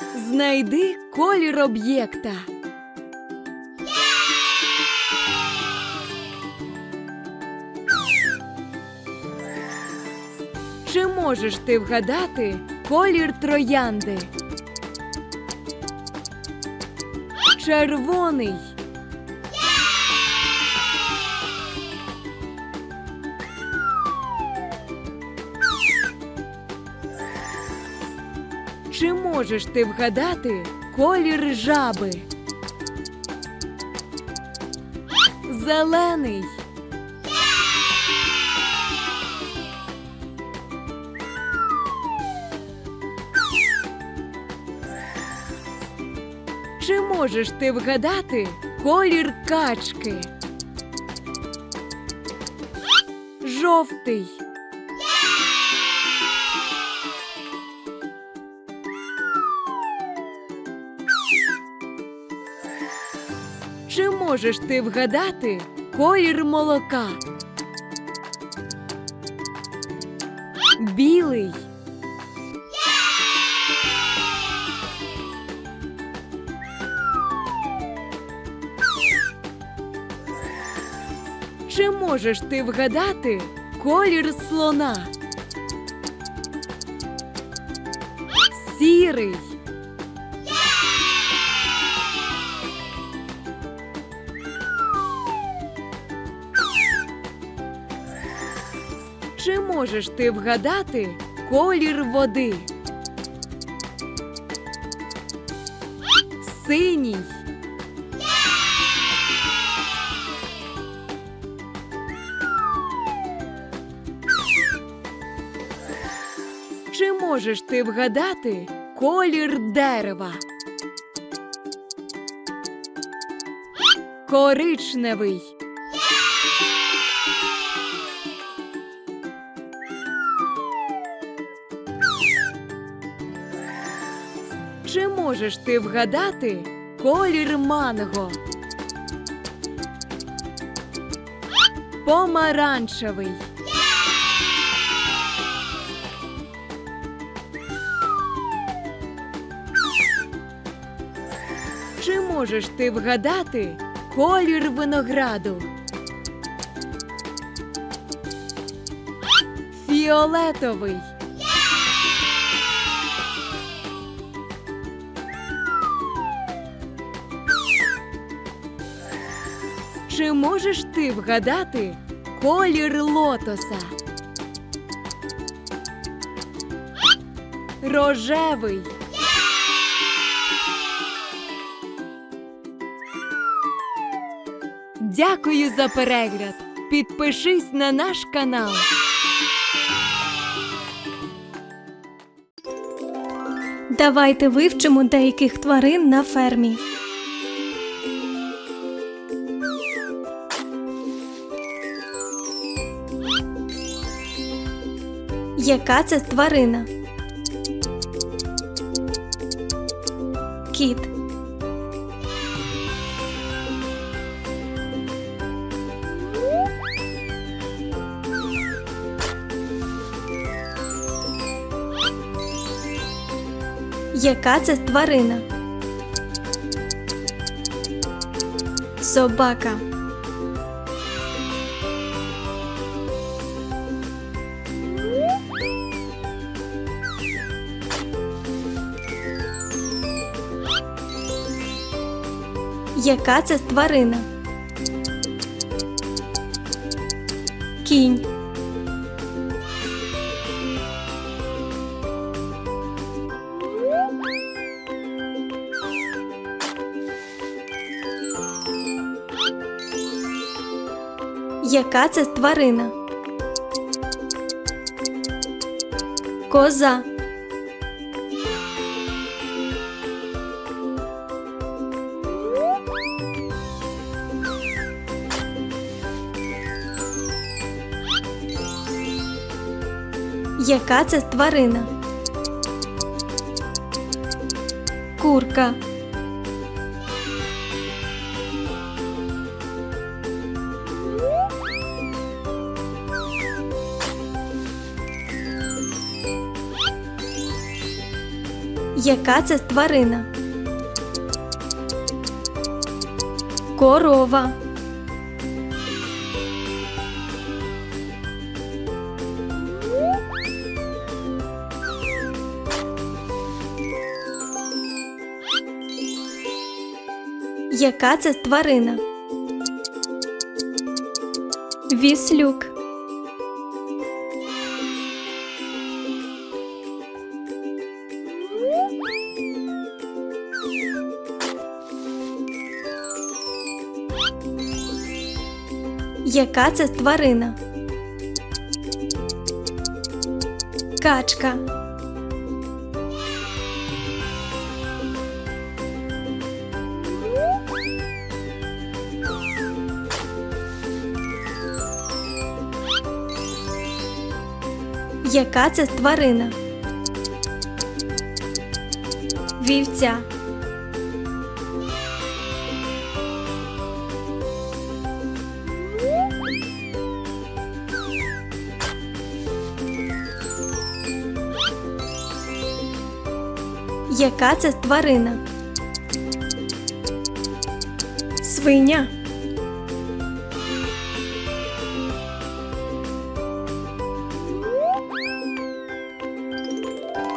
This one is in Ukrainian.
Знайди колір об'єкта. Чи можеш ти вгадати колір троянди? Червоний. Чи можеш ти вгадати колір жаби? Зелений. Чи можеш ти вгадати колір качки? Жовтий. Можеш ти вгадати колір молока? Білий. Чи можеш ти вгадати колір слона? Сірий. Чи можеш ти вгадати колір води? Синій. Чи можеш ти вгадати колір дерева? Коричневий. Чи можеш ти вгадати колір манго? Помаранчевий. Чи можеш ти вгадати колір винограду? Фіолетовий. Чи можеш ти вгадати колір лотоса? Рожевий. Дякую за перегляд. Підпишись на наш канал. Давайте вивчимо деяких тварин на фермі. Яка це тварина? Кіт. Яка це тварина? Собака. Яка це тварина? Кінь. Яка це тварина? Коза. Яка це тварина? Курка. Яка це тварина? Корова. Яка це тварина? Віслюк. Яка це тварина? Качка. Яка це тварина? Вівця. Яка це тварина? Свиня.